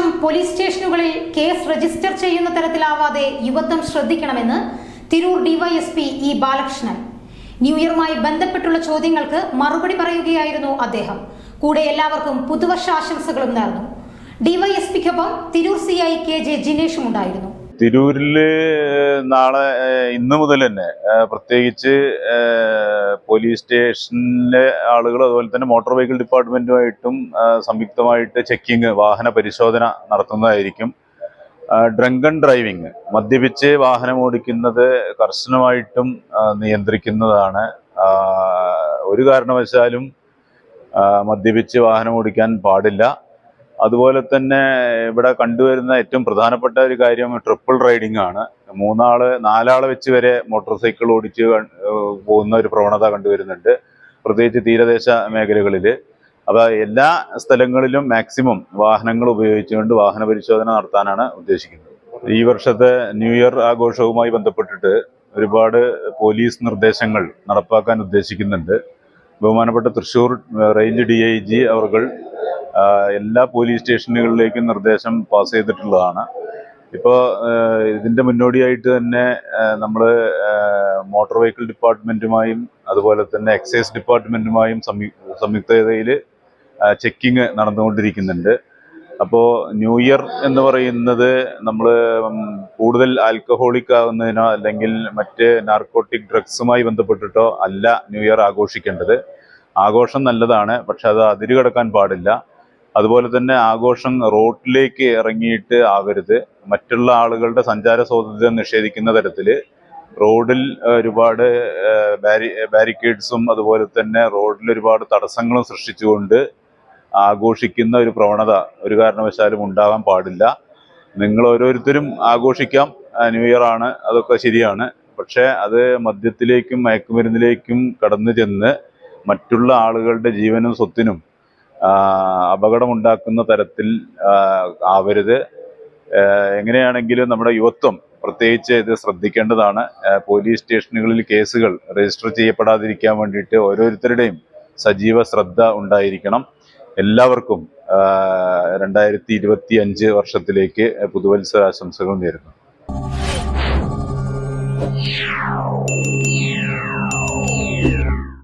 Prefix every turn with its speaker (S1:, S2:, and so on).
S1: ഇപ്രാവശ്യം പോലീസ് സ്റ്റേഷനുകളിൽ case register ചെയ്യുന്ന തരത്തിലാവാതെ യുവത്വം ശ്രദ്ധിക്കണമെന്ന് Tirur DYSP E Balakrishnan. New ഇയറുമായി ബന്ധപ്പെട്ടുള്ള ചോദ്യങ്ങൾക്ക് മറുപടി പറയുകയായിരുന്നു അദ്ദേഹം. കൂടെ എല്ലാവർക്കും പുതുവർഷ ആശംസകളും നേർന്നു. ഡിവൈഎസ്പിക്കൊപ്പം Tirur C I K J ജിനേഷും ഉണ്ടായിരുന്നു.
S2: തിരൂരിൽ നാളെ ഇന്ന് മുതൽ തന്നെ പ്രത്യേകിച്ച് പോലീസ് സ്റ്റേഷനിലെ ആളുകൾ അതുപോലെ തന്നെ മോട്ടോർ വെഹിക്കിൾ ഡിപ്പാർട്ട്മെന്റുമായിട്ടും സംയുക്തമായിട്ട് ചെക്കിങ് വാഹന പരിശോധന നടത്തുന്നതായിരിക്കും. ഡ്രങ്കൺ ഡ്രൈവിങ് മദ്യപിച്ച് വാഹനം ഓടിക്കുന്നത് കർശനമായിട്ടും നിയന്ത്രിക്കുന്നതാണ്. ഒരു കാരണവശാലും മദ്യപിച്ച് വാഹനം ഓടിക്കാൻ പാടില്ല. അതുപോലെ തന്നെ ഇവിടെ കണ്ടുവരുന്ന ഏറ്റവും പ്രധാനപ്പെട്ട ഒരു കാര്യം ട്രിപ്പിൾ റൈഡിംഗ് ആണ്. മൂന്നാൾ നാലാൾ വെച്ച് വരെ മോട്ടോർ സൈക്കിൾ ഓടിച്ച് പോകുന്ന ഒരു പ്രവണത കണ്ടുവരുന്നുണ്ട്. പ്രത്യേകിച്ച് തീരദേശ മേഖലകളിൽ അപ്പോൾ എല്ലാ സ്ഥലങ്ങളിലും മാക്സിമം വാഹനങ്ങൾ ഉപയോഗിച്ചുകൊണ്ട് വാഹന പരിശോധന നടത്താനാണ് ഉദ്ദേശിക്കുന്നത്. ഈ വർഷത്തെ ന്യൂ ഇയർ ആഘോഷവുമായി ബന്ധപ്പെട്ടിട്ട് ഒരുപാട് പോലീസ് നിർദ്ദേശങ്ങൾ നടപ്പാക്കാൻ ഉദ്ദേശിക്കുന്നുണ്ട്. ബഹുമാനപ്പെട്ട Thrissur range D I G അവർ എല്ലാ പോലീസ് സ്റ്റേഷനുകളിലേക്കും നിർദ്ദേശം പാസ് ചെയ്തിട്ടുള്ളതാണ്. ഇപ്പോൾ ഇതിന്റെ മുന്നോടിയായിട്ട് തന്നെ നമ്മൾ മോട്ടോർ വെഹിക്കിൾ ഡിപ്പാർട്ട്മെന്റുമായും അതുപോലെ തന്നെ എക്സൈസ് ഡിപ്പാർട്ട്മെന്റുമായും സംയു സംയുക്തതയിൽ ചെക്കിങ് നടന്നുകൊണ്ടിരിക്കുന്നുണ്ട്. അപ്പോൾ ന്യൂ ഇയർ എന്ന് പറയുന്നത് നമ്മൾ കൂടുതൽ ആൽക്കഹോളിക് ആകുന്നതിനോ അല്ലെങ്കിൽ മറ്റ് നാർക്കോട്ടിക് ഡ്രഗ്സുമായി ബന്ധപ്പെട്ടിട്ടോ അല്ല ന്യൂ ഇയർ ആഘോഷിക്കേണ്ടത്. ആഘോഷം നല്ലതാണ് പക്ഷെ അത് അതിരുകടക്കാൻ പാടില്ല. അതുപോലെ തന്നെ ആഘോഷം റോഡിലേക്ക് ഇറങ്ങിയിട്ട് ആവരുത് മറ്റുള്ള ആളുകളുടെ സഞ്ചാര സ്വാതന്ത്ര്യം നിഷേധിക്കുന്ന തരത്തിൽ റോഡിൽ ഒരുപാട് ബാരി ബാരിക്കേഡ്സും അതുപോലെ തന്നെ റോഡിൽ ഒരുപാട് തടസ്സങ്ങളും സൃഷ്ടിച്ചുകൊണ്ട് ആഘോഷിക്കുന്ന ഒരു പ്രവണത ഒരു കാരണവശാലും ഉണ്ടാകാൻ പാടില്ല. നിങ്ങൾ ഓരോരുത്തരും ആഘോഷിക്കാം. ന്യൂ ഇയർ ആണ് അതൊക്കെ ശരിയാണ്. പക്ഷേ അത് മദ്യത്തിലേക്കും മയക്കുമരുന്നിലേക്കും കടന്നു ചെന്ന് മറ്റുള്ള ആളുകളുടെ ജീവനും സ്വത്തിനും അപകടമുണ്ടാക്കുന്ന തരത്തിൽ ആവരുത്. എങ്ങനെയാണെങ്കിലും നമ്മുടെ യുവത്വം പ്രത്യേകിച്ച് ഇത് ശ്രദ്ധിക്കേണ്ടതാണ്. പോലീസ് സ്റ്റേഷനുകളിൽ കേസുകൾ രജിസ്റ്റർ ചെയ്യപ്പെടാതിരിക്കാൻ വേണ്ടിയിട്ട് ഓരോരുത്തരുടെയും സജീവ ശ്രദ്ധ ഉണ്ടായിരിക്കണം. എല്ലാവർക്കും രണ്ടായിരത്തി ഇരുപത്തി അഞ്ച് വർഷത്തിലേക്ക് പുതുവത്സര ആശംസകൾ നേരുന്നു.